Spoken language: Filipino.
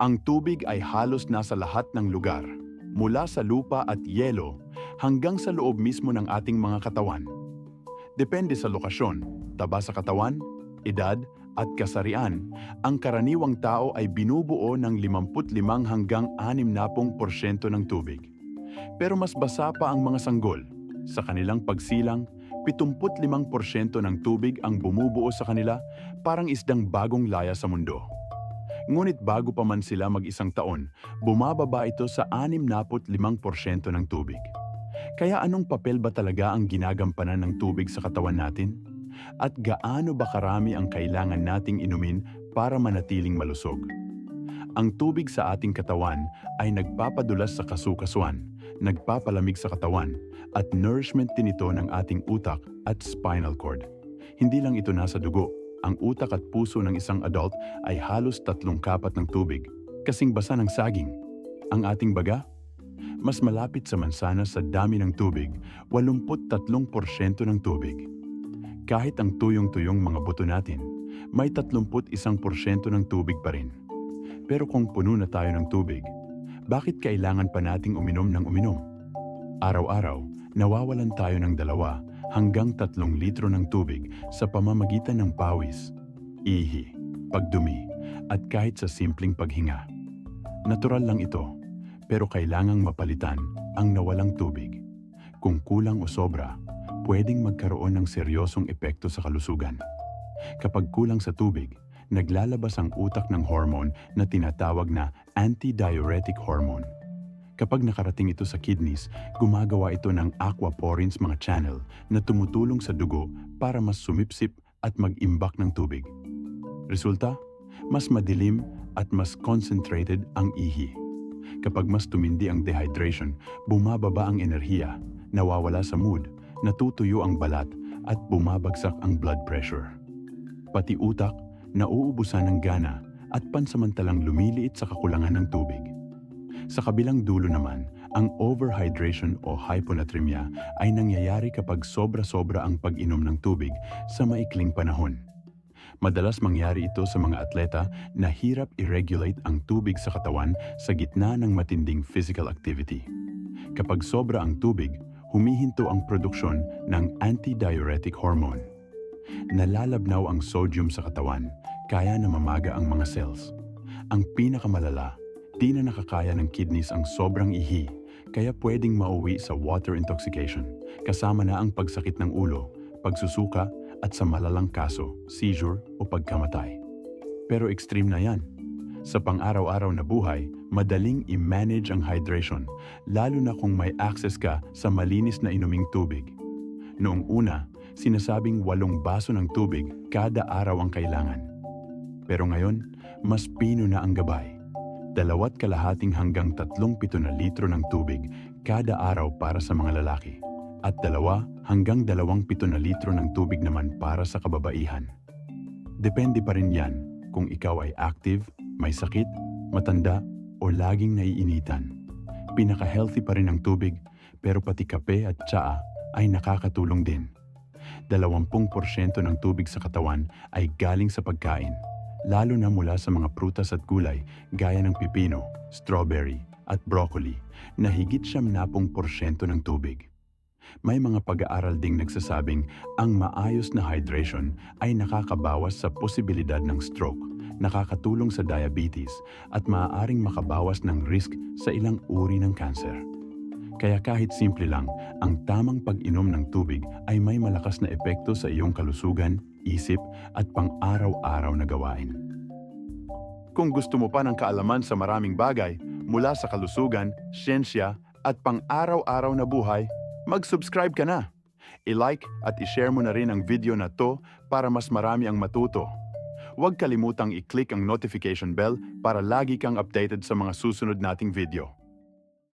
Ang tubig ay halos nasa lahat ng lugar, mula sa lupa at yelo hanggang sa loob mismo ng ating mga katawan. Depende sa lokasyon, taba sa katawan, edad, at kasarian, ang karaniwang tao ay binubuo ng 55 hanggang 60% ng tubig. Pero mas basa pa ang mga sanggol. Sa kanilang pagsilang, 75% ng tubig ang bumubuo sa kanila parang isdang bagong laya sa mundo. Ngunit bago pa man sila mag-isang taon, bumababa ito sa 65% ng tubig. Kaya anong papel ba talaga ang ginagampanan ng tubig sa katawan natin? At gaano ba karami ang kailangan nating inumin para manatiling malusog? Ang tubig sa ating katawan ay nagpapadulas sa kasukasuan, nagpapalamig sa katawan, at nourishment din ito ng ating utak at spinal cord. Hindi lang ito nasa dugo, ang utak at puso ng isang adult ay halos tatlong kapat ng tubig, kasing basa ng saging. Ang ating baga? Mas malapit sa mansanas sa dami ng tubig, 83% ng tubig. Kahit ang tuyong-tuyong mga buto natin, may 31% ng tubig pa rin. Pero kung puno na tayo ng tubig, bakit kailangan pa nating uminom ng uminom? Araw-araw, nawawalan tayo ng dalawa hanggang tatlong litro ng tubig sa pamamagitan ng pawis, ihi, pagdumi, at kahit sa simpleng paghinga. Natural lang ito, pero kailangang mapalitan ang nawalang tubig. Kung kulang o sobra, pwedeng magkaroon ng seryosong epekto sa kalusugan. Kapag kulang sa tubig, naglalabas ang utak ng hormone na tinatawag na antidiuretic hormone. Kapag nakarating ito sa kidneys, gumagawa ito ng aquaporins mga channel na tumutulong sa dugo para mas sumipsip at mag-imbak ng tubig. Resulta, mas madilim at mas concentrated ang ihi. Kapag mas tumindi ang dehydration, bumababa ang enerhiya, nawawala sa mood, natutuyo ang balat at bumabagsak ang blood pressure. Pati utak, nauubusan ng gana at pansamantalang lumiliit sa kakulangan ng tubig. Sa kabilang dulo naman, ang overhydration o hyponatremia ay nangyayari kapag sobra-sobra ang pag-inom ng tubig sa maikling panahon. Madalas mangyari ito sa mga atleta na hirap i-regulate ang tubig sa katawan sa gitna ng matinding physical activity. Kapag sobra ang tubig, humihinto ang produksyon ng antidiuretic hormone. Nalalabnaw ang sodium sa katawan, kaya namamaga ang mga cells. Ang pinakamalala, di na nakakaya ng kidneys ang sobrang ihi, kaya pwedeng mauwi sa water intoxication, kasama na ang pagsakit ng ulo, pagsusuka at sa malalang kaso, seizure o pagkamatay. Pero extreme na yan. Sa pang-araw-araw na buhay, madaling i-manage ang hydration, lalo na kung may access ka sa malinis na inuming tubig. Noong una, sinasabing walong baso ng tubig kada araw ang kailangan. Pero ngayon, mas pino na ang gabay. Dalawat kalahating hanggang tatlong pito na litro ng tubig kada araw para sa mga lalaki. At dalawa hanggang dalawang pito na litro ng tubig naman para sa kababaihan. Depende pa rin yan kung ikaw ay active, may sakit, matanda, o laging naiinitan. Pinaka-healthy pa rin ang tubig, pero pati kape at tsaa ay nakakatulong din. 20% ng tubig sa katawan ay galing sa pagkain, lalo na mula sa mga prutas at gulay gaya ng pipino, strawberry, at broccoli na higit siyam napong porsyento ng tubig. May mga pag-aaral ding nagsasabing ang maayos na hydration ay nakakabawas sa posibilidad ng stroke, nakakatulong sa diabetes at maaaring makabawas ng risk sa ilang uri ng cancer. Kaya kahit simple lang, ang tamang pag-inom ng tubig ay may malakas na epekto sa iyong kalusugan, isip at pang-araw-araw na gawain. Kung gusto mo pa ng kaalaman sa maraming bagay mula sa kalusugan, siyensya at pang-araw-araw na buhay, mag-subscribe ka na. I-like at i-share mo na rin ang video na to para mas marami ang matuto. Huwag kalimutang i-click ang notification bell para lagi kang updated sa mga susunod nating video.